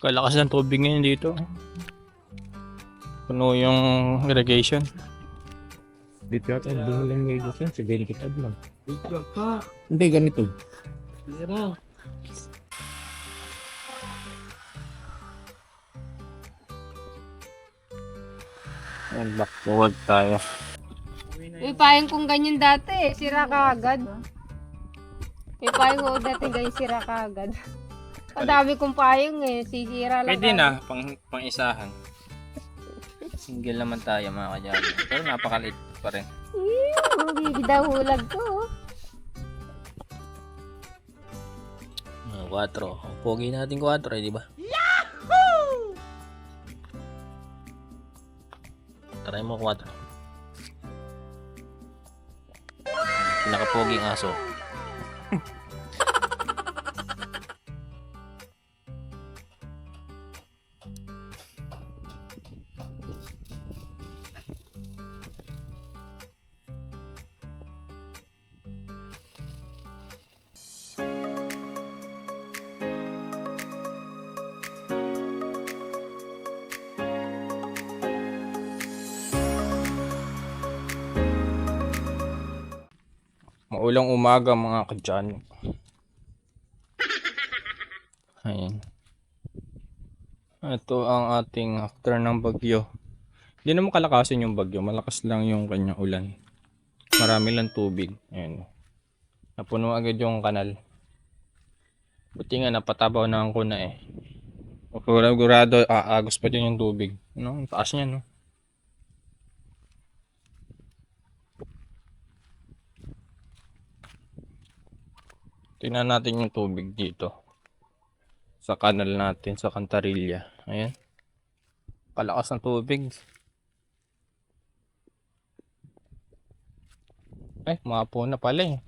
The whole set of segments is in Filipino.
Kalakas ng tubig ngayon dito. Puno yung irrigation. Dito yata, hindi mo lang yan. Sabihin kita lang. Ikaw pa. Hindi, ganito. Tira. Ayan, back forward tayo. May payong kong ganyan dati eh. Sira ka agad. May payong ko dati ganyan sira ka agad. Kadami kong payong eh. Sisira lang. Pwede na, pang, pang isahan. Single naman tayo mga kadyano. Pero napakaliit pa rin. Ew, bidahulag ko. Uh, 4. Pogi natin 4 eh, di ba? Try mo 4. Pinakapoging aso. Maulang umaga mga kadyano. Ayan. Ito ang ating after ng bagyo. Hindi naman kalakasin yung bagyo. Malakas lang yung kanyang ulan. Marami lang tubig. Ayan. Napuno agad yung kanal. Buti nga napatabaw na ako na eh. Sigurado aagos pa din yung tubig. No, taas niya no. Tingnan natin yung tubig dito. Sa kanal natin, sa Cantarilla. Ayan. Kalakas ng tubig. Ay, mapaw na pala eh.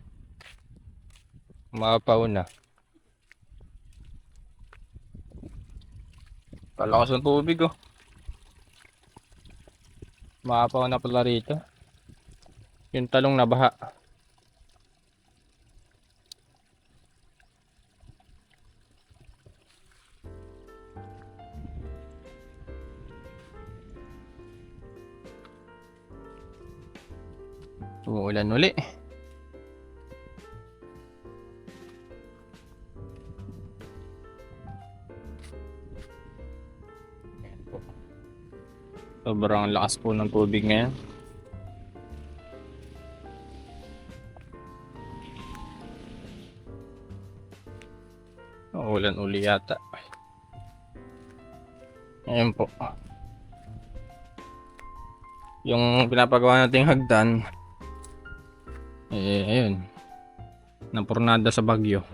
Mapaw na. Kalakas ng tubig oh. Mapaw na pala rito. Yung talong na baha. Umuulan uli. Sobrang lakas po ng tubig ngayon. Uulan uli yata. Ayan po. Yung pinapagawa nating hagdan, Napurnada sa bagyo.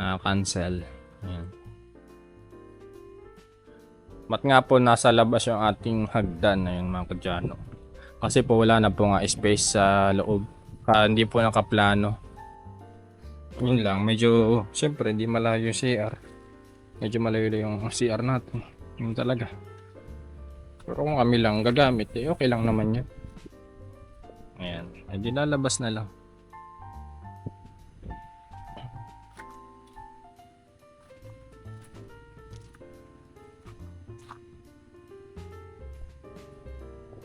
Na-cancel. Ayan. Mat nga po nasa labas yung ating hagdan ayun mga kadyano. Kasi po wala na po nga space sa loob. Kaya hindi po nakaplano. Yun lang, medyo, siyempre, hindi malayo yung CR. Medyo malayo yung CR natin. Yun talaga. Pero kung kami lang gagamit, eh, okay lang naman yun. Ayan. Hindi lalabas na lang.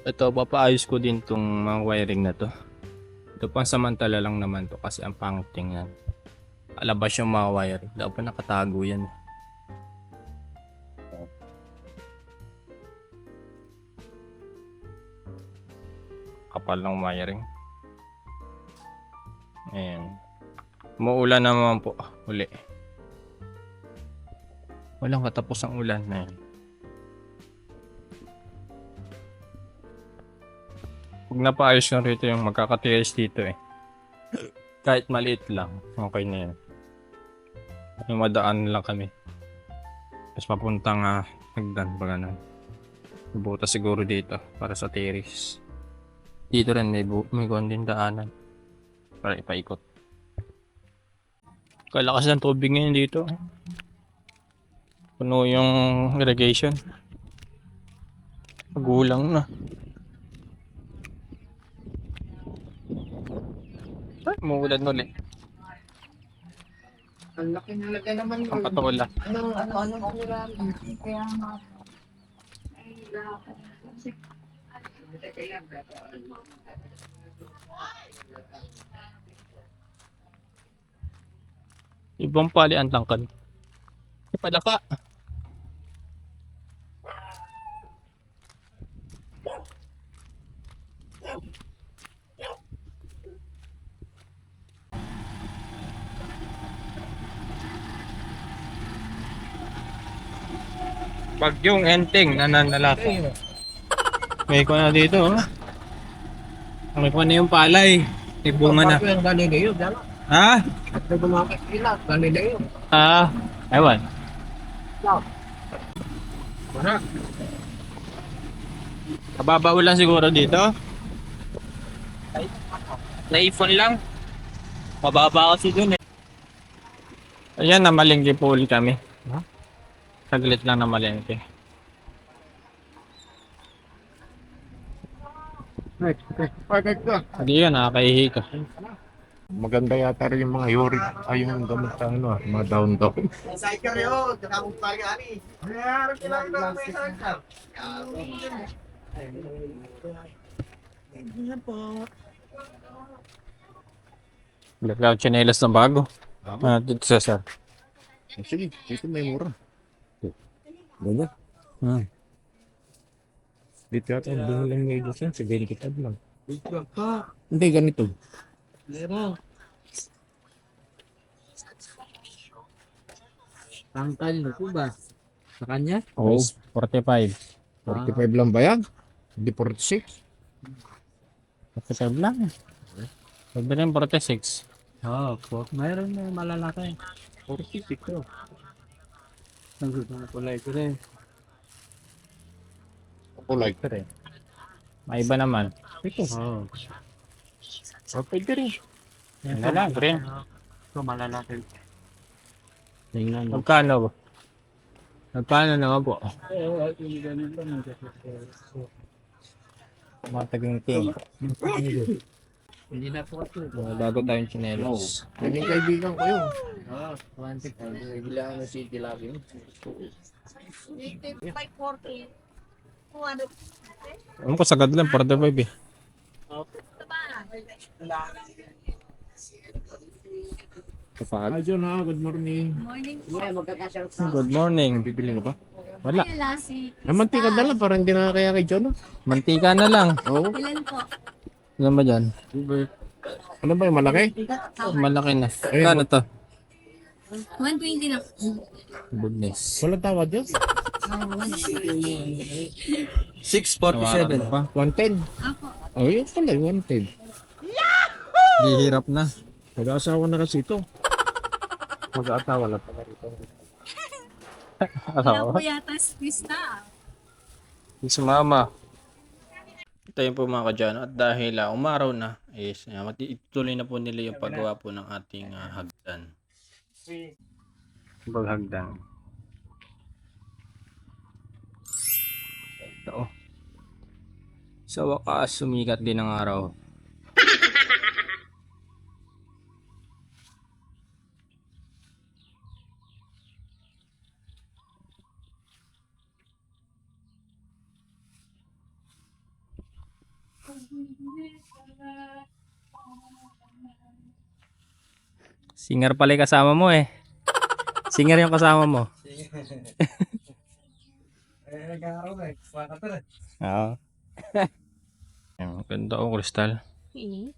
Ito, papaayos ko din tong mga wiring na to. Ito pang samantala lang naman to kasi ang pangit tingnan. Alabas yung mga wire. Dapat nakatago yan. kapal ng wiring. Ayan. Muulan naman po uli. Walang katapos ang ulan na yan. Pag napaayos na rito yung magkakatiis dito eh. Kahit maliit lang, okay na. Yung madaan lang kami. Tapos papuntang uh, hagdan pa ganun. Buta siguro dito para sa terrace. Dito rin may, may konting daanan para ipaikot. Kalakas ng tubig ngayon dito. Puno yung irrigation. Magulang na. Umuulan ulit. Ang laki nalagay naman Ang patola. Ano, ano, ano, ano, Kaya nga. Ibang pali ang tangkad. Padaka. Bagyong enteng nananalaki. May ko na dito. Oh. May ko na yung palay. May bunga na. Yung Galileo, dala. Ha? At may bumakit sila, Galileo. Ah, ewan. Wala. Kababa lang siguro dito. Na-iPhone lang. Mababa kasi dun eh. Ayan, namalengke po ulit kami. Ha? Saglit lang namalengke. Next, next. Parkit ka. Hindi yun, nakakaihi ka. Maganda yata rin yung mga uric. Ay, yung gamot sa ano, ah, mga down-down. Cycle yun, kakabong pagi ani. Mayroon sila ng may cycle. Blackout chinelas na bago. Ah, dito sa sir. Sige, dito may mura. Ganyan. Hmm. Dito yata, doon lang may gusto yan. 70 tab lang. Hindi, ganito. Meron. Tangkal na po ba? Sa kanya? Oo. 45. 45 lang ba yan? Hindi 46. 45 lang. Sabi rin 46. Oo, po. Mayroon na malalaki. 46 ito. Kulay ko rin. Ako like ka rin. May iba naman. Ito. Oo. Oh, pwede rin. Yan na lang, green. Ito malalaki. Tingnan mo. Magkano ba? Magkano na po? Mataging ting. Hindi na po ito. Bago tayong chinelas. Naging kaibigan ko yun. Oo, 25. Bilangan na si Tilapio. like 40. 200 Ano ko sagad lang, 45 eh. Kapag. Ay, John, ah, good morning. morning. Good morning. Bibili ka ba? Wala. Lasi. Ay, mantika na lang. Parang hindi na kaya kay John. ah. Mantika na lang. Oo. Ilan po? Ano ba dyan? Ano ba yung malaki? Malaki na. Kano to? 120 na. Goodness. Walang tawad yun. 647 pa. 110. Ako. Oh, yun pala, 110. Dihirap na. Mag-aasawa na kasi ito. Mag-aasawa na pala rito. Wala po yata si Krista. Si mama. Yun po mga kadyano. At dahil uh, umaraw na, is uh, mati- ituloy na po nila yung paggawa po ng ating ah, hagdan. Baghagdan. Ito oh. Sa wakas, sumikat din ang araw. Singer pala yung kasama mo eh. Singer yung kasama mo. Eh, nag-aaral na eh. Wala ka. Oo. Ang ganda oh, kristal. Init.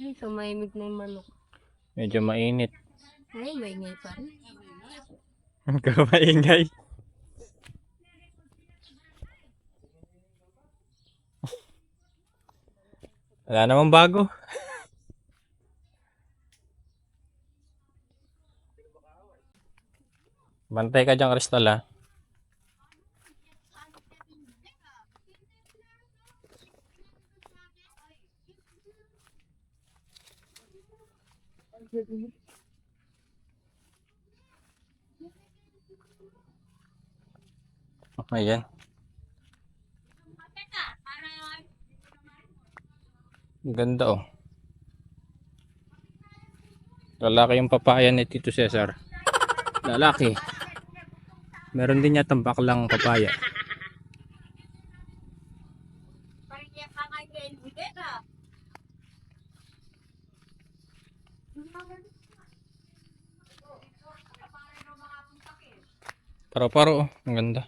Ay, sumahimig na yung manok. Medyo mainit. Ay, maingay pa rin. Ang kamaingay. Wala namang bago. Bantay ka dyan, Crystal, ha? Ayan. Ganda oh. Lalaki yung papaya ni Tito Cesar. Lalaki. Meron din yata baklang papaya. Paro-paro, oh. ang ganda.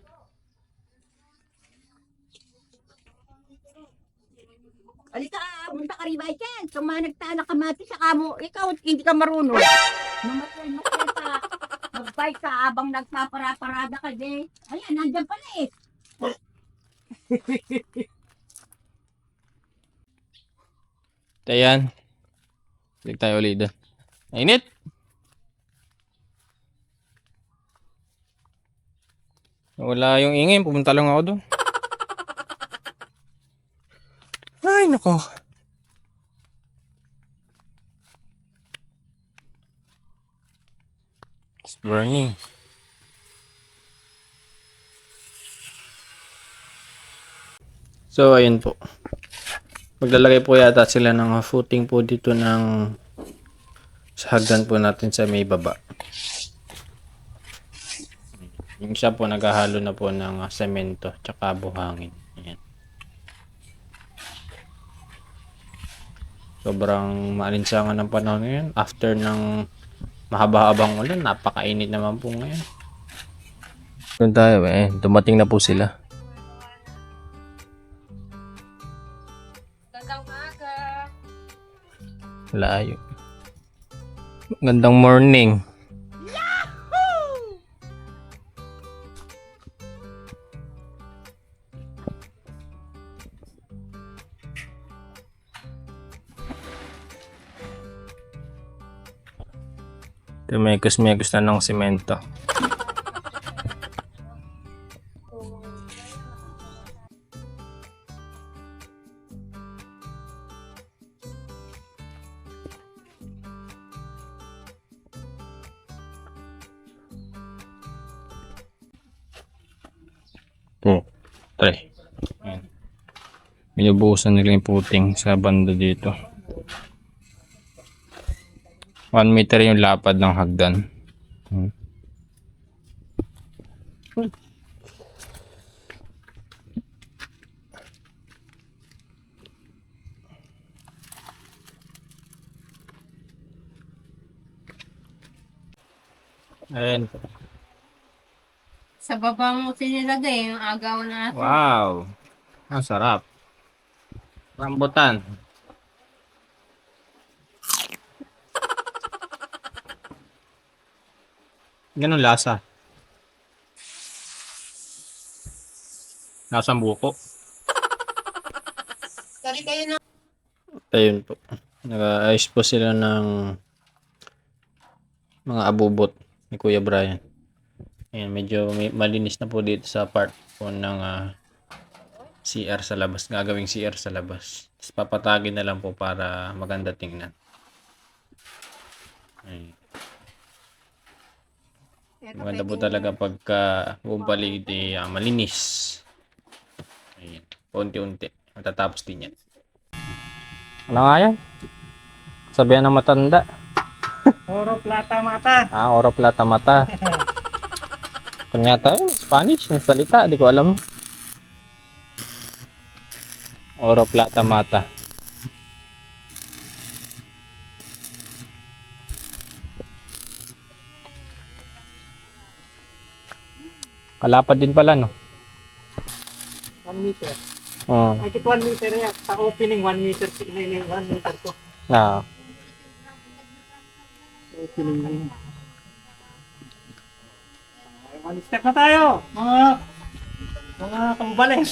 Alika, punta ka rin ba dyan? Sumanagta na kamati sa kamo. Ikaw, hindi ka marunong. Mamatay mo Magbay ka abang nagpapara-parada ka din. Ayan, nandyan pala eh. Ayan. Balik tayo ulit doon. Mainit! Wala yung ingay, pumunta lang ako doon. Ay, nako. It's burning. So, ayun po. Maglalagay po yata sila ng footing po dito ng sa hagdan po natin sa may baba. Yung isa po naghahalo na po ng uh, semento tsaka buhangin. Ayan. Sobrang maalinsangan ng panahon ngayon. After ng mahaba-habang ulan, napakainit naman po ngayon. Doon tayo eh. Dumating na po sila. Gandang maga. Layo. Gandang morning. Tumekos-mekos na ng simento. Oh, try. Ayan. Binubuhusan nila yung puting sa banda dito. 1 meter yung lapad ng hagdan. Hmm. Ayan. Sa baba mo sinilagay yung agaw na Wow! Ang sarap. Rambutan. Ganun lasa. Lasang buko. Sorry kayo na. Ayun po. Nag-ayos po sila ng mga abubot ni Kuya Brian. Ayan, medyo may, malinis na po dito sa part po ng ah, CR sa labas. Gagawing CR sa labas. Tapos papatagin na lang po para maganda tingnan. Ayan. Maganda po talaga pagka buong paligid eh, ah, malinis. Ayan. Unti-unti. Matatapos din yan. Ano nga yan? Sabihan ng matanda. Oro plata mata. Ah, oro plata mata. Kanyata yun, Spanish, yung salita, di ko alam. Oro plata mata. Kalapad din pala, no? 1 meter. Oo. Ay, 1 meter yan. Sa opening, 1 meter. Signaling 1 meter ko. Ah. Opening na yun. Ay, One step na tayo. Mga mga kambaleng.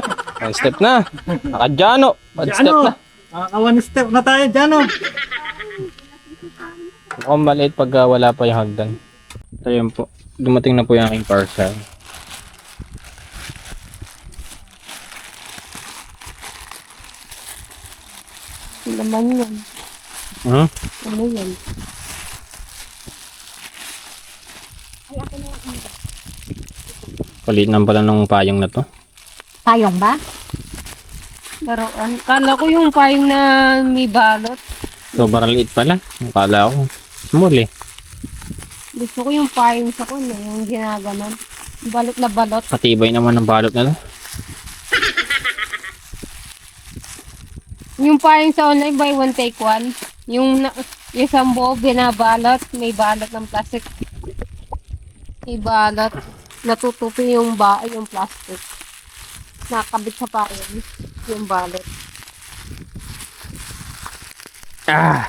One step na. Nakadyano. One step na. Mga one step na tayo dyan, oh. Mukhang maliit pag ah, wala pa yung hagdan. So yun po. Dumating na po yung aking parcel. Laman yan. Hmm? Ano yan? Palitan pala ng payong na to. Tayong ba? Laruan. Kala ko yung payong na may balot. Sobrang liit pala. Akala ko. Small eh. Gusto ko yung payong sa kun eh, yung ginaganon. Balot na balot. Patibay naman ng balot na to. Yung payong sa online, buy one take one. Yung, na, yung sambo, binabalot. May balot ng plastic. Ibalot. Natutupi yung ba yung plastic. Nakabit sa payong. Yung balot. Ah!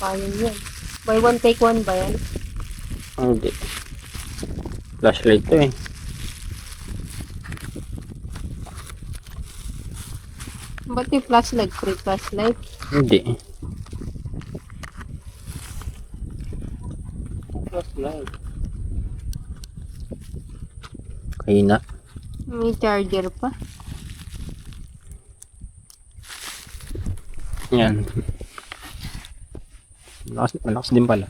Payong yun. Buy one take one ba yan? Hindi. Flashlight to eh. Ba't yung flashlight? Free flashlight? Hindi. Kaya May charger pa. Yan. Malakas, malakas din pala.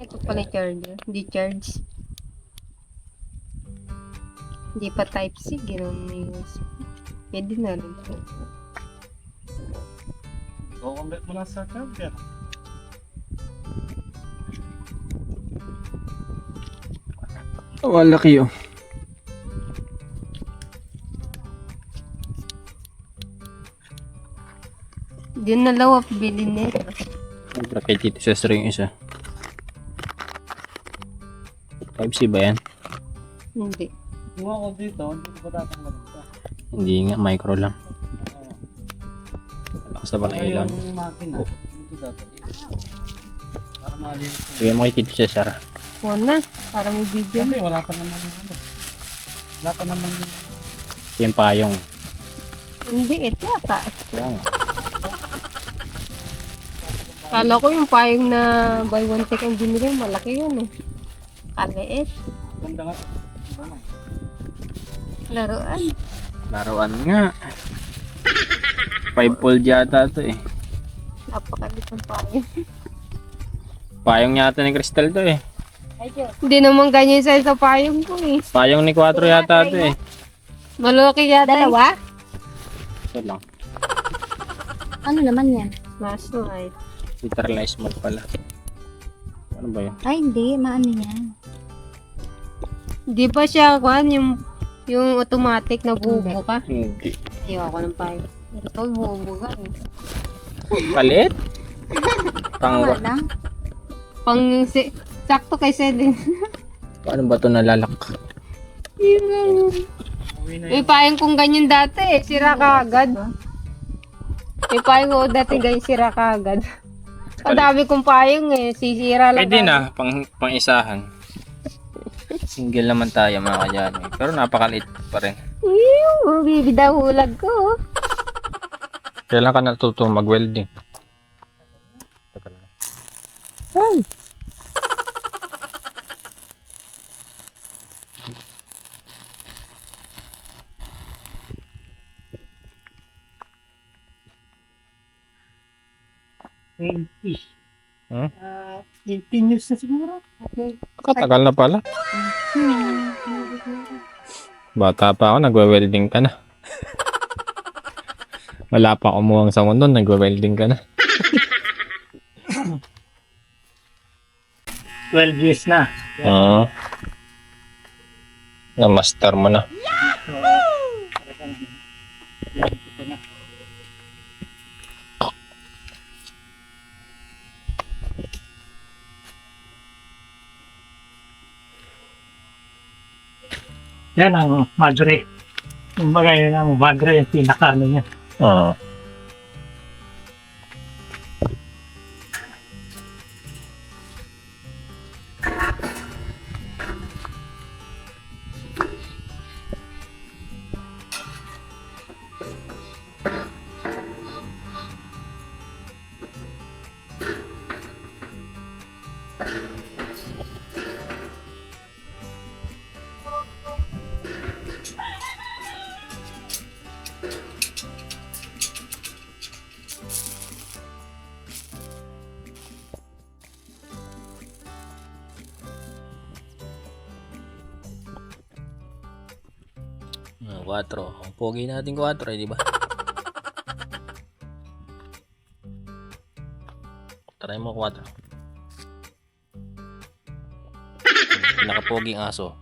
Ito pala yung charger. Hindi charge. Hindi pa type C. Ginawa na USB. Pwede na rin. Kukumbit mo lang sa charger. Oh, laki oh. Hindi na lawa. Bilhin nito. Kay Tito Cesar yung isa. Type C ba yan? Hindi. Kung ako dito, hindi ko pa tatanggalin. Hindi nga, micro lang. Malakas na. Dito tatanggalin. Para malinis. Sige mo kay Tito Cesar. Huwag na. Para may video. Kasi wala pa naman yung ano. Wala pa naman yung Yung payong. Hindi. Ito ata. Kaya nga. Kala ko yung payong na buy one take ang binili. Malaki yun eh. Kaliit. ganda nga. Laruan. Laruan nga. 5 fold yata to eh. Napakaliit ng payong. Payong yata ni Crystal to eh. Hindi naman ganyan size sa payong ko eh. Payong ni 4 yata to eh. Malaki yata. Dalawa? Ito lang. Ano naman yan? Flashlight. Literalized mode pala. Ano ba yun? Ay, hindi. Maano yan? Di ba siya kuhan yung yung automatic na bubo ka? Hindi. Ayaw ako ng payo. Ito bubo ka. eh. Palit? Tama Tangwa. lang. Pang si, sakto kay Selin. Paano ba ito nalalak? Uwi na May payong kung ganyan dati eh. Sira ka agad. May payong ko dati ganyan sira ka agad. Ang dami kong payong eh. Sisira lang. Pwede agad. na, pang, pang isahan. Single naman tayo mga kadyano. eh. Pero napakaliit pa rin. Ew, bibida hulag ko. Kailan ka natutong mag-welding? Twenty. Hmm? Ah, 18 years na siguro. Okay. Katagal na pala. Bata pa ako, nagwe-welding ka na. Wala pa kumuhang sa mundo, nagwe-welding ka na. 12 years na. Oo. Na-master mo na. Yan ang madre. Kumbaga yun ang madre yung pinaka niya. Oo. 4. Ang pogi natin 4 eh, di ba? Try mo 4. Pinakapoging aso.